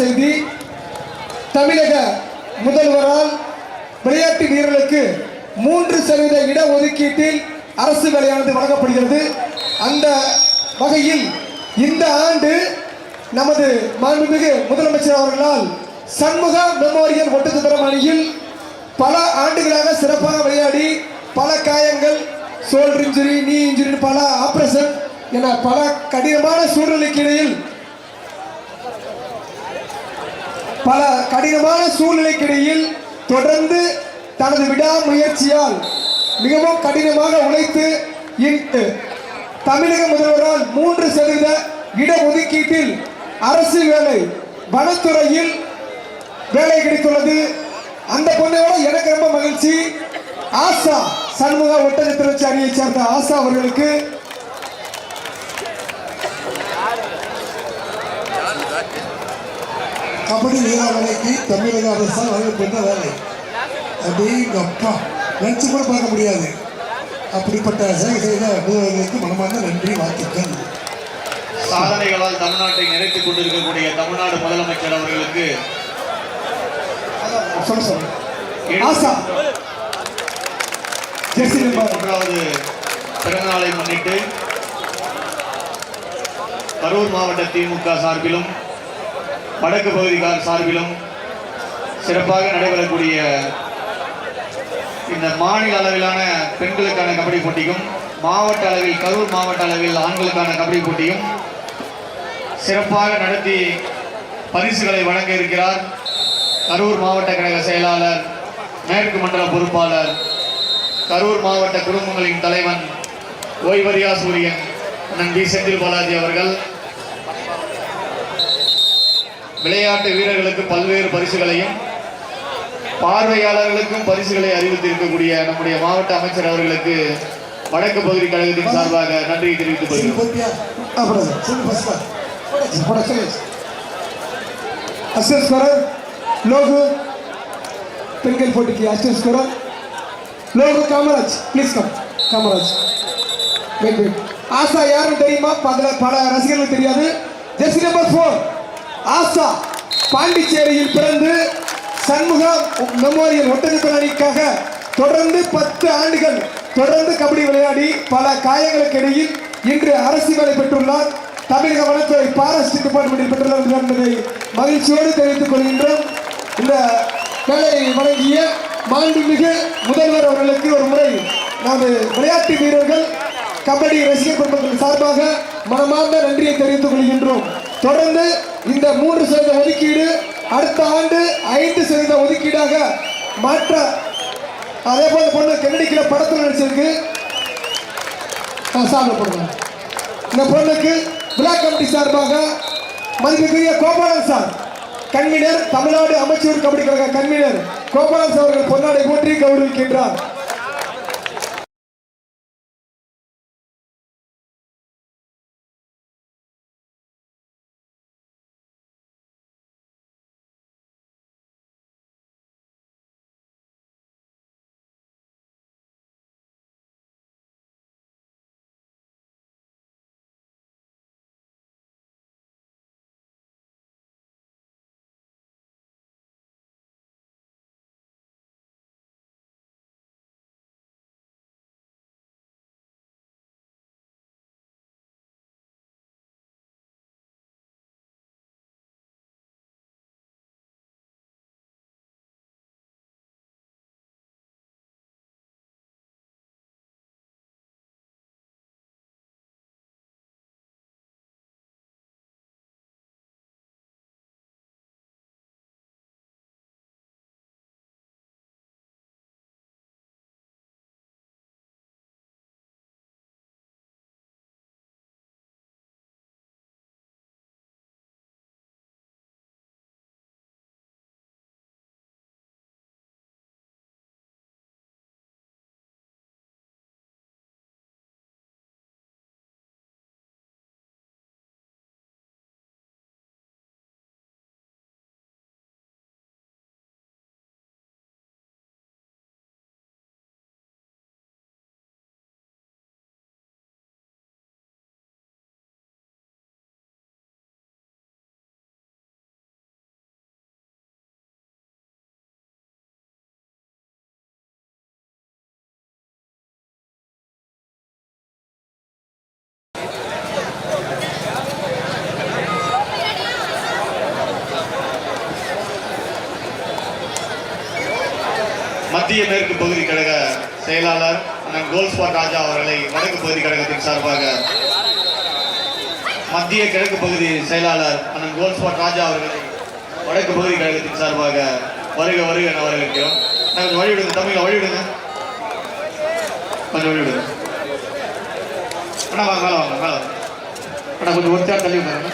செய்தி தமிழக முதல்வரால் விளையாட்டு வீரர்களுக்கு மூன்று சதவீத இடஒதுக்கீட்டில் அரசு வேலையானது வழங்கப்படுகிறது. அந்த வகையில் இந்த ஆண்டு நமது மாண்புமிகு முதலமைச்சர் அவர்களால் சண்முக மெமோரியல் ஒட்டச்சத்திரம் அணியில் பல ஆண்டுகளாக சிறப்பாக விளையாடி பல காயங்கள் சோல்டர் இன்ஜுரி நீ இன்ஜுரி பல ஆபரேஷன் என பல கடினமான சூழ்நிலைக்கு இடையில் பல கடினமான சூழ்நிலைக்கிடையில் தொடர்ந்து தனது விடாமுயற்சியால் மிகவும் கடினமாக உழைத்து தமிழக முதல்வரால் மூன்று சதவீத இடஒதுக்கீட்டில் அரசு வேலை வனத்துறையில் வேலை கிடைத்துள்ளது. அந்த பொண்ணோட எனக்கு ரொம்ப மகிழ்ச்சி. ஆசா சண்முக ஒட்டஞ்சத்திரச்சி அணியைச் சேர்ந்த ஆசா அவர்களுக்கு கபடி வீராங்கனைக்கு தமிழக அரசால் வழங்கப்பட்ட வேலை. அப்படிங்க அப்பா நினைச்சு கூட பார்க்க முடியாது. அப்படிப்பட்ட செயல் செய்த முதல்வர்களுக்கு மனமார்ந்த நன்றி வாழ்த்துக்கள். சாதனைகளால் தமிழ்நாட்டை நிறைத்துக் கொண்டிருக்கக்கூடிய தமிழ்நாடு முதலமைச்சர் அவர்களுக்கு சொல்ல சொல்ல ஆசா. ஜெர்சி நம்பர் மூன்றாவது பிறந்தநாளை முன்னிட்டு கரூர் மாவட்ட திமுக சார்பிலும் வடக்கு பகுதிக்கார் சார்பிலும் சிறப்பாக நடைபெறக்கூடிய இந்த மாநில அளவிலான பெண்களுக்கான கபடி போட்டியும் மாவட்ட அளவில் கரூர் மாவட்ட அளவில் ஆண்களுக்கான கபடி போட்டியும் சிறப்பாக நடத்தி பரிசுகளை வழங்க இருக்கிறார். கரூர் மாவட்ட கழக செயலாளர் மேற்கு மண்டல பொறுப்பாளர் கரூர் மாவட்ட குடும்பங்களின் தலைவன் ஓய்வரியா சூரியன் நன்றி செந்தில் பாலாஜி அவர்கள். விளையாட்டு வீரர்களுக்கு பல்வேறு பரிசுகளையும் பார்வையாளர்களுக்கும் பரிசுகளை அறிவித்திருக்கக்கூடிய நம்முடைய மாவட்ட அமைச்சர் அவர்களுக்கு வடக்கு பகுதி கழகத்தின் சார்பாக நன்றியை தெரிவித்துக் கொள்கிறேன் லோகு. பெண்கள் போட்டிக்கு assist Logu Kamaraj. Please come Kamaraj. Wait ஆசா யாரும் தெரியுமா? பல பல ரசிகர்களுக்கு தெரியாது. ஜெர்சி நம்பர் ஃபோர் ஆசா பாண்டிச்சேரியில் பிறந்து சண்முகம் மெமோரியல் ஒட்டஞ்சத்திர அணிக்காக தொடர்ந்து பத்து ஆண்டுகள் தொடர்ந்து கபடி விளையாடி பல காயங்களுக்கு இடையில் இன்று அரசு வேலை பெற்றுள்ளார். தமிழக வனத்துறை பாரஸ்ட் டிபார்ட்மெண்டில் பெற்றுள்ளார் என்பதை மகிழ்ச்சியோடு தெரிவித்துக் கொள்கின்றோம். இந்த வேலையை வழங்கிய மாண்புமிகு முதல்வர் அவர்களுக்கு ஒரு முறை நமது விளையாட்டு வீரர்கள் கபடி ரசிகர் குடும்பத்தின் சார்பாக மனமார்ந்த நன்றியை தெரிவித்துக் கொள்கின்றோம். தொடர்ந்து இந்த மூன்று சதவீத ஒதுக்கீடு அடுத்த ஆண்டு ஐந்து சதவீத ஒதுக்கீடாக மாற்ற அதே போல பொண்ணு கென்னடிக்கிற படத்தில் நடிச்சிருக்கு. சாப்பிட போடுங்க இந்த பொண்ணுக்கு விழா கமிட்டி சார்பாக மதிப்புக்குரிய கோபாலன் சார் கன்வீனர் தமிழ்நாடு அமைச்சர் கபடி கழக கன்வீனர் கோபாலன் சார் அவர்கள் பொன்னாடை போற்றி கௌரவிக்கின்றார். மேற்கு பகுதி கழக செயலாளர் அண்ணன் கோல்ஸ்பாட் ராஜா அவர்களை வடக்கு பகுதி கழகத்தின் சார்பாக மத்திய கிழக்கு பகுதி செயலாளர் அண்ணன் கோல்ஸ்பாட் ராஜா அவர்களை வடக்கு பகுதி கழகத்தின் சார்பாக வருக வருக என வரவேற்கிறோம். நாங்கள் கொஞ்சம் வழி விடுங்க தமிழை வழி விடுங்க கொஞ்சம் வழிவிடுங்க. அண்ணா வாங்க மேலே வாங்க மேலே அண்ணா கொஞ்சம் ஒருத்தியாக தள்ளி உட்காருங்க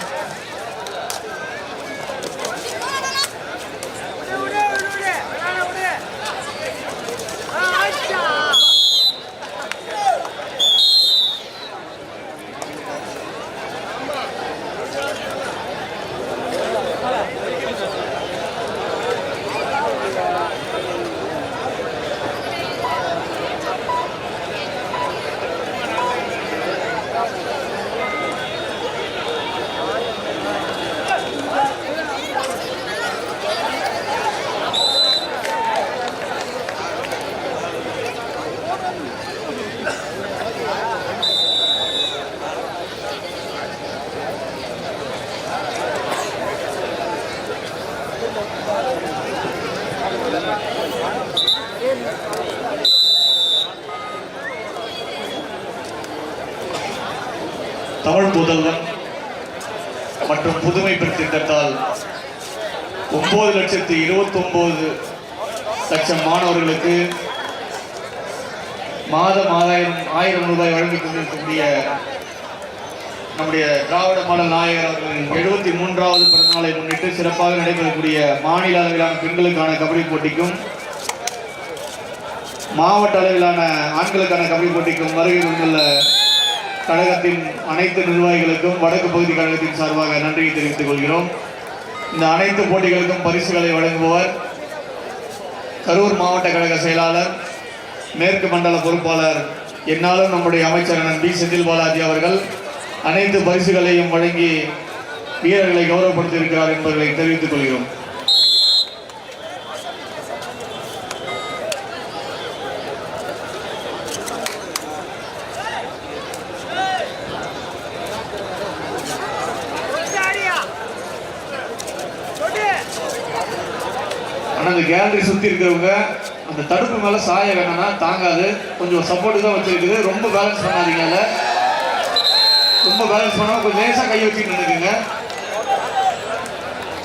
தமிழ் புதல்வன் மற்றும் புதுமை திட்டத்தால் ஒன்பது லட்சத்து இருபத்தி ஒன்பது லட்சம் மாணவர்களுக்கு மாதம் ஆதாயிரம் ஆயிரம் ரூபாய் வழங்கிக் கொண்டிருக்கக்கூடிய நம்முடைய திராவிட மாடல் நாயகர் அவர்களின் எழுபத்தி மூன்றாவது பிறந்தநாளை முன்னிட்டு சிறப்பாக நடைபெறக்கூடிய மாநில அளவிலான பெண்களுக்கான கபடி போட்டிக்கும் மாவட்ட அளவிலான ஆண்களுக்கான கபடி போட்டிக்கும் வருகை வந்துள்ள கழகத்தின் அனைத்து நிர்வாகிகளுக்கும் வடக்கு பகுதி கழகத்தின் சார்பாக நன்றியை தெரிவித்துக் கொள்கிறோம். இந்த அனைத்து போட்டிகளுக்கும் பரிசுகளை வழங்குபவர் கரூர் மாவட்ட கழக செயலாளர் மேற்கு மண்டல பொறுப்பாளர் என்னாலும் நம்முடைய அமைச்சர் அண்ணன் பி. செந்தில் பாலாஜி அவர்கள் அனைத்து பரிசுகளையும் வழங்கி வீரர்களை கௌரவப்படுத்தியிருக்கிறார் என்பதை தெரிவித்துக் கொள்கிறோம். ஆனால் அந்த கேலரி சுற்றி இருக்கிறவங்க அந்த தடுப்பு மேலே சாய வேணும்னா தாங்காது. கொஞ்சம் சப்போர்ட்டு தான் வச்சுருக்குது. ரொம்ப பேலன்ஸ் பண்ணாதீங்க அதில். ரொம்ப பேலன்ஸ் பண்ணாமல் கொஞ்சம் லேசாக கை வச்சுட்டு நின்றுக்குங்க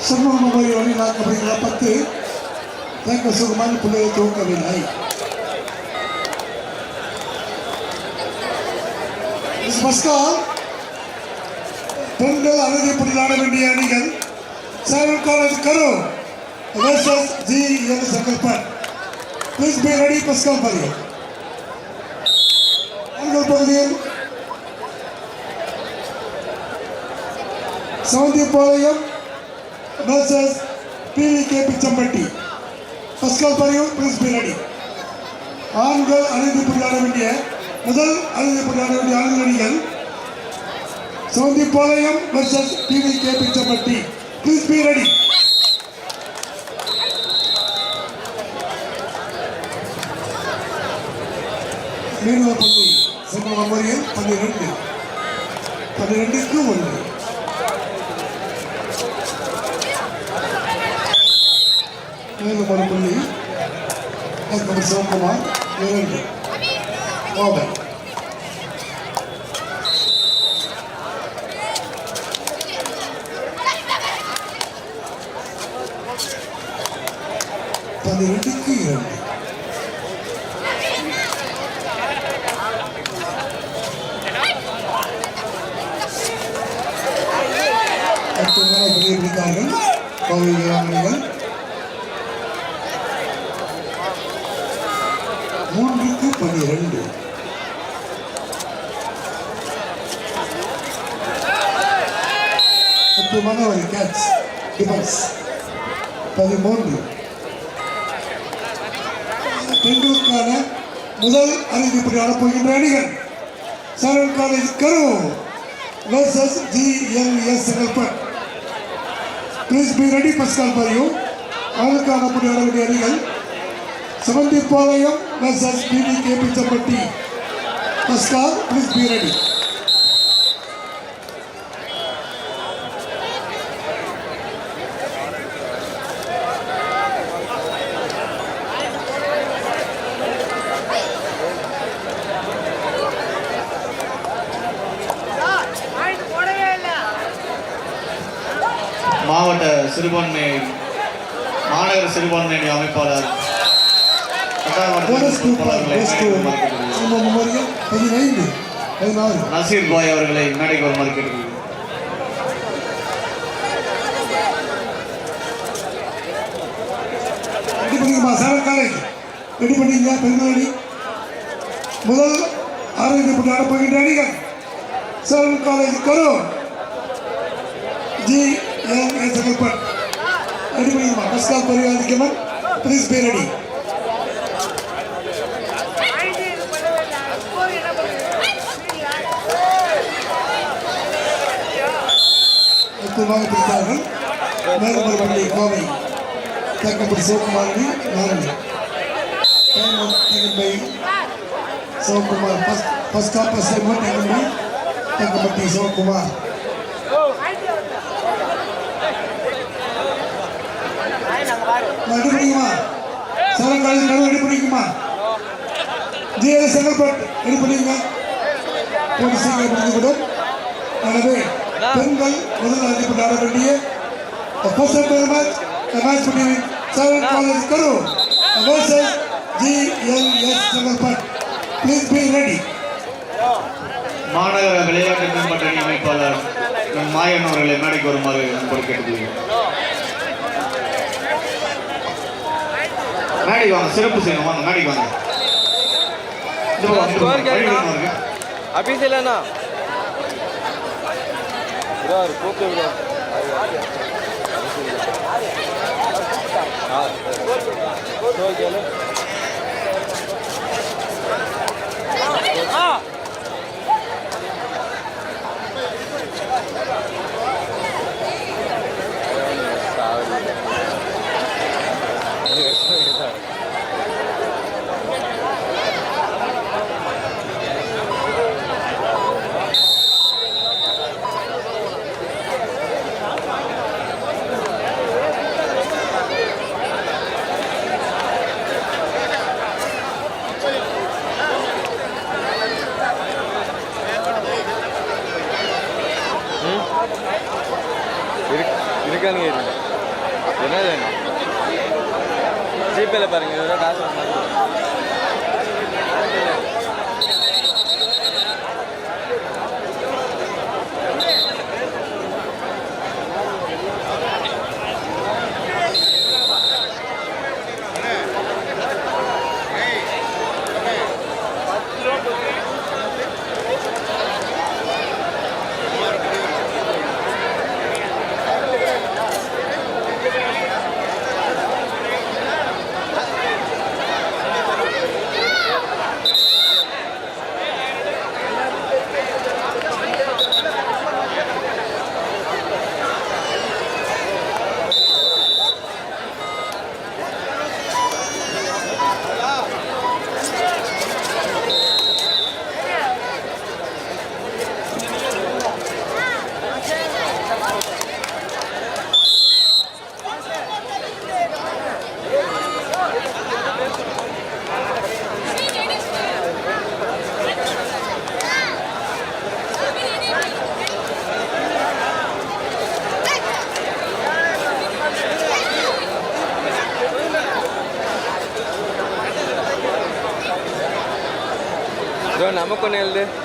சண்முக மொழி வழி நாக்கப்படுகிற பத்து. தேங்க சுகமான பிள்ளையை தூக்கவில்லை. மிஸ் பஸ்கால் பெண்கள் அழகிப்படி ஆட வேண்டிய அணிகள். சேவல் காலேஜ் கரு வெர்சஸ் ஜி எல் சங்கல்பன் ப்ளீஸ் பி ரெடி பஸ்கால் பாருங்க ஆண்கள் பகுதியில் சவுந்திப்பாளையம் versus PVK பிச்சம்பட்டி பஸ்கால் பரியும் பிரின்ஸ் பிராடி ஆண்கள் அணிந்து புரியாட வேண்டிய முதல் அணிந்து புரியாட வேண்டிய ஆண்கள் அணிகள் Savundipalayam versus PVK Pichampatti please be ready மீனவ பள்ளி சென்ற முறையில் பன்னிரெண்டு. பன்னிரெண்டுக்கு ஒன்று. மீண்டும் ஒரு புள்ளி அதுக்கப்புறம் சிவகுமார் இரண்டு. ஓவர் பன்னிரெண்டுக்கு இரண்டு. அற்புதமான புதிய பிடித்தார்கள் கோவில் வீராங்கனைகள் மூன்றுக்கு பன்னிரண்டு அற்புதமான ஒரு கேட்ச் டிஃபன்ஸ் பதிமூன்று பெண்களுக்கான முதல் அறிவிப்படி ஆடப்போகின்ற அணிகள் சரவண் காலேஜ் கரு versus GLS Chengalpattu please be ready Pascal பாரியோ அவர்களுக்கான அப்படி ஆட வேண்டிய அணிகள் செவந்திப்பாளையம் வெர்சஸ் பிடி கேபி பஸ்கால் ப்ளீஸ் பி ரெடி மாவட்ட சிறுபான்மை மாநகர சிறுபான்மை அமைப்பாளர் நசீர் பாய் அவர்களை மேடைக்கு வருமாறு கேட்டுக்கொள்கிறேன். சேலம் காலேஜ் ரெடி பண்ணிங்க பெண்கள் அணி முதல் ஆரோக்கியப்பட்டு அணிகள். Salem college Karur. G N S Chengalpattu ready பண்ணிங்கம்மா first call பரிவாதிக்கமன் ப்ளீஸ் பே ரெடி அற்புதமாக பிடித்தார்கள் மேலமர் பள்ளி கோவை தேக்கப்பட்டி சிவகுமாரணி நாரணி தேக்கப்பை Sivakumar first first of assignment தேக்கப்படி Thekkampatti Sivakumar. College கடவுள் ரெடி பண்ணிக்குமா ஜிஎஸ் செங்கல்பட் போட்டு சீக்கிரம் முடிந்துவிடும் எனவே பெண்கள் முதல் அறிவிக்கப்பட்ட ஆட வேண்டிய first and match match between seven college Karur versus GLS Chengalpattu please be ready மாநகர விளையாட்டு மேம்பாட்டு அமைப்பாளர் மாயன் அவர்களை மேடைக்கு வருமாறு அன்போடு கேட்டுக்கொள்கிறேன். மேடைக்கு வாங்க சிறப்பு செய்யணும் வாங்க மேடைக்கு வாங்க பக்கம். con el de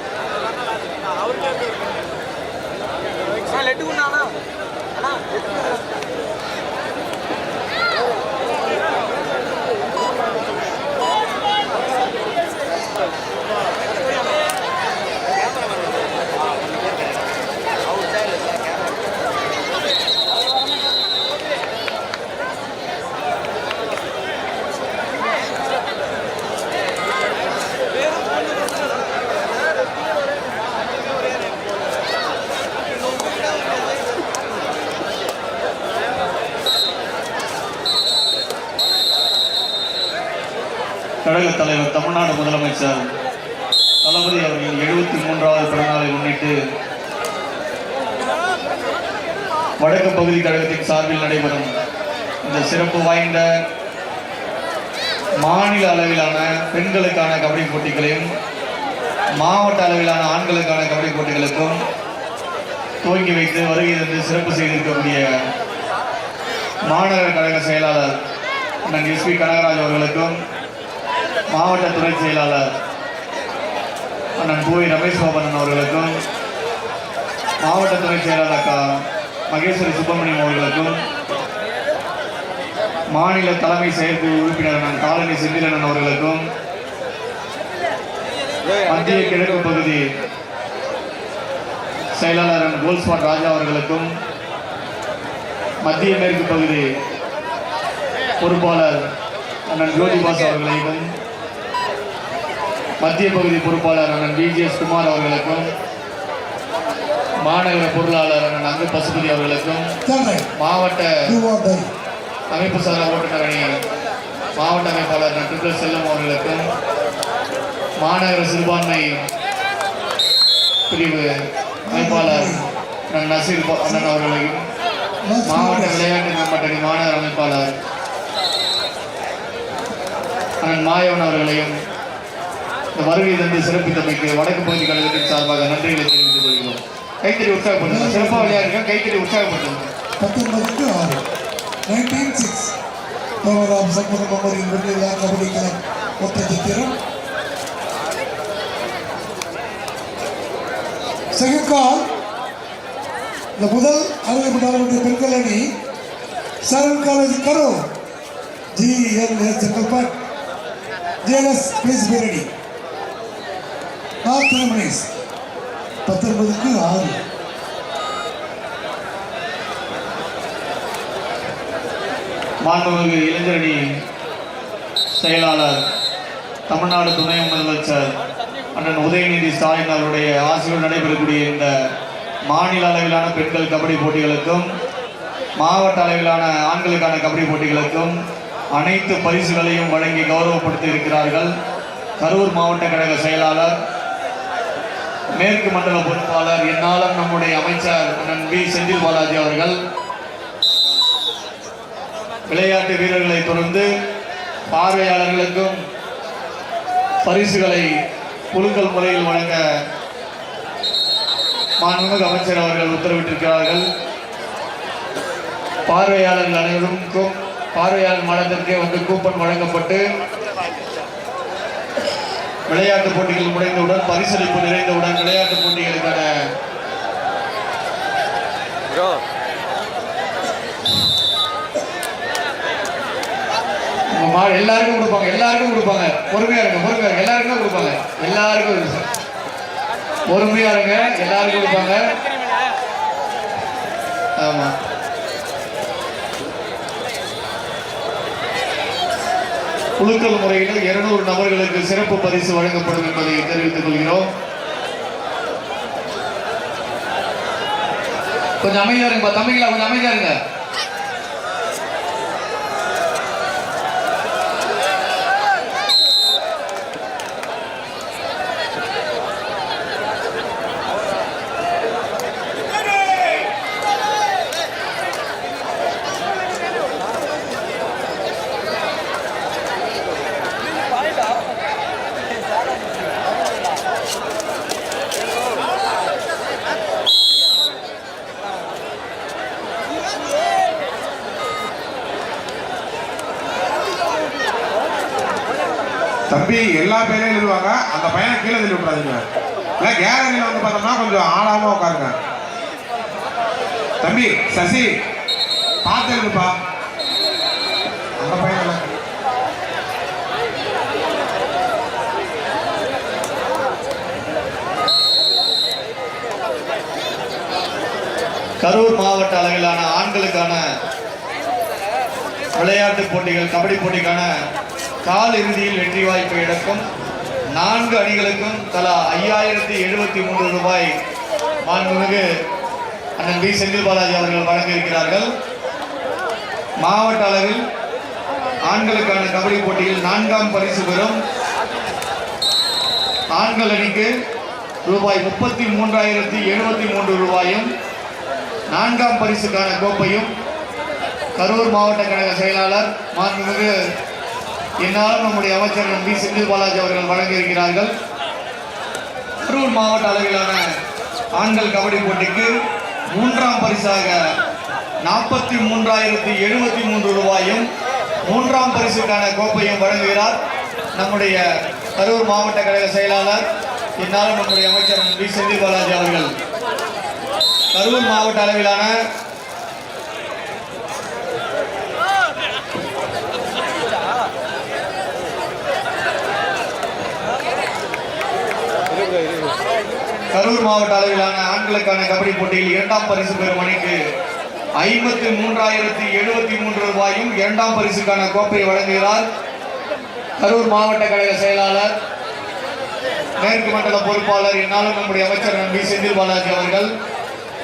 பிறந்தநாளை வடக்கு பகுதி கழகத்தின் சார்பில் நடைபெறும் இந்த சிறப்பு வாய்ந்த மாநில அளவிலான பெண்களுக்கான கபடி போட்டிகளையும் மாவட்ட அளவிலான ஆண்களுக்கான கபடி போட்டிகளுக்கும் துவங்கி வைத்து வருகை தந்து சிறப்பு செய்திருக்கக்கூடிய மாநகர கழக செயலாளர் அண்ணன் எஸ்பி கனகராஜ் அவர்களுக்கும் மாவட்ட துறை செயலாளர் அண்ணன் பூவி ரமேஷ் பாபன் அவர்களுக்கும் மாவட்ட துணை செயலாளர் அக்கா மகேஸ்வரி சுப்பிரமணியம் அவர்களுக்கும் மாநில தலைமை செயற்குழு உறுப்பினர் காலனி செந்திலன் அவர்களுக்கும் மத்திய கிழக்கு பகுதி செயலாளர் அண்ணன் ராஜா அவர்களுக்கும் மத்திய மேற்கு பகுதி பொறுப்பாளர் அண்ணன் ஜோதிபாஸ் அவர்களையும் மத்திய பகுதி பொறுப்பாளர் அண்ணன் பிஜிஎஸ் குமார் அவர்களுக்கும் மாநகர பொருளாளர் அங்கு பசுபதி அவர்களுக்கும். மாவட்ட. அமைப்பு சாரா ஓட்டுநர் அணி மாவட்ட அமைப்பாளர் ட்ரிபிள் செல்லம் அவர்களுக்கும் மாநகர சிறுபான்மை பிரிவு அமைப்பாளர் நசீர் அண்ணன் அவர்களையும் மாவட்ட. விளையாட்டு மேம்பாட்டணி மாநகர அமைப்பாளர் அண்ணன் மாயவன் அவர்களையும் இந்த வருகை தந்து சிறப்பித்தமைக்கு வடக்கு பகுதி கழகத்தின் சார்பாக நன்றிகளை தெரிவித்துக் கொள்கிறோம் கைத்தறி உற்சாகப்படுத்துங்க சிறப்பாக விளையாடுங்க கைத்தறி உற்சாகப்படுத்துங்க பத்தொன்பதுக்கு ஆறு. நைன்டீன் சிக்ஸ் தோமராம் சண்முக மெமோரியல் வெண்ணிலா கபடி கிளப் ஒத்தத்தித்திரம் செகண்ட் கால் இந்த முதல் அறுபது பெண்கள் அணி சரண் காலேஜ் கரோ ஜிஎல்எஸ் செங்கல்பட் ஜிஎல்எஸ் ப்ளீஸ் பேரணி நார்த் மினிஸ் பத்தொன்பதுக்கு ஆறு. மாண்புமிகு இளைஞரணி செயலாளர் தமிழ்நாடு துணை முதலமைச்சர் அண்ணன் உதயநிதி ஸ்டாலின் அவருடைய ஆசிரியர் நடைபெறக்கூடிய இந்த மாநில அளவிலான பெண்கள் கபடி போட்டிகளுக்கும் மாவட்ட அளவிலான ஆண்களுக்கான கபடி போட்டிகளுக்கும் அனைத்து பரிசுகளையும் வழங்கி கௌரவப்படுத்தி இருக்கிறார்கள். கரூர் மாவட்ட கழக செயலாளர் மேற்கு மண்டல பொறுப்பாளர் என்னாலும் நம்முடைய அமைச்சர் அண்ணன் செந்தில் பாலாஜி அவர்கள் விளையாட்டு வீரர்களை தொடர்ந்து பார்வையாளர்களுக்கும் பரிசுகளை குழுக்கள் முறையில் வழங்க மாண்புமிகு அமைச்சர் அவர்கள் உத்தரவிட்டிருக்கிறார்கள். பார்வையாளர்கள் அனைவருக்கும் பார்வையாளர் மாநிலத்திற்கே வந்து கூப்பன் வழங்கப்பட்டு விளையாட்டு போட்டிகள் முடிந்தவுடன் பரிசளிப்பு நிறைந்தவுடன் விளையாட்டு போட்டிகளுக்கான எல்லாருக்கும் கொடுப்பாங்க எல்லாருக்கும் கொடுப்பாங்க. பொறுமையா இருங்க பொறுமையா இருங்க. எல்லாருக்கும் கொடுப்பாங்க. எல்லாருக்கும். பொறுமையா இருங்க எல்லாருக்கும் கொடுப்பாங்க. ஆமா. குழுக்கள் முறையில் இருநூறு நபர்களுக்கு சிறப்பு பரிசு வழங்கப்படும் என்பதை தெரிவித்துக் கொள்கிறோம். கொஞ்சம் அமைதியா இருங்க தம்பிங்களா கொஞ்சம் அமைதியா இருங்க. தம்பி எல்லா பேரையும் எழுதுவாங்க. அந்த பையனை கீழே தள்ளி விட்றாதீங்க இல்லை கேலரியில் வந்து பார்த்தோம்னா கொஞ்சம் ஆழாம உட்காருங்க. தம்பி சசி பார்த்து எழுதுப்பா. அந்த பையன் கரூர் மாவட்ட அளவிலான ஆண்களுக்கான விளையாட்டு போட்டிகள் கபடி போட்டிக்கான கால் இறுதியில் வெற்றி வாய்ப்பை இழக்கும் நான்கு அணிகளுக்கும் தலா ஐயாயிரத்தி எழுபத்தி மூன்று ரூபாய் மாண்புமிகு அண்ணன் பி செந்தில் பாலாஜி அவர்கள் வழங்க இருக்கிறார்கள் மாவட்ட அளவில் ஆண்களுக்கான கபடி போட்டியில் நான்காம் பரிசு பெறும். ஆண்கள் அணிக்கு ரூபாய் முப்பத்தி மூன்றாயிரத்தி எழுபத்தி மூன்று ரூபாயும் நான்காம் பரிசுக்கான கோப்பையும் கரூர் மாவட்ட கழக செயலாளர் மாண்புமிகு என்னாலும் நம்முடைய அமைச்சர் நம்பி செந்தில் பாலாஜி அவர்கள் வழங்கியிருக்கிறார்கள். கரூர் மாவட்ட அளவிலான ஆண்கள் கபடி போட்டிக்கு மூன்றாம் பரிசாக நாற்பத்தி மூன்றாயிரத்தி எழுபத்தி மூன்று ரூபாயும் மூன்றாம் பரிசுக்கான கோப்பையும் வழங்குகிறார் நம்முடைய கரூர் மாவட்ட கழக செயலாளர் இந்நாளும் நம்முடைய அமைச்சர் பி செந்தில் பாலாஜி அவர்கள். கரூர் மாவட்ட அளவிலான கரூர் மாவட்ட அளவிலான ஆண்களுக்கான கபடி போட்டியில் இரண்டாம் பரிசு பெறும் அணிக்கு ஐம்பத்தி மூன்றாயிரத்தி எழுபத்தி மூன்று ரூபாயும் இரண்டாம் பரிசுக்கான கோப்பை வழங்குகிறார் கரூர் மாவட்ட கழக செயலாளர் மேற்கு மண்டல பொறுப்பாளர் என்னாலும் நம்முடைய அமைச்சர் நம்பி செந்தில் பாலாஜி அவர்கள்.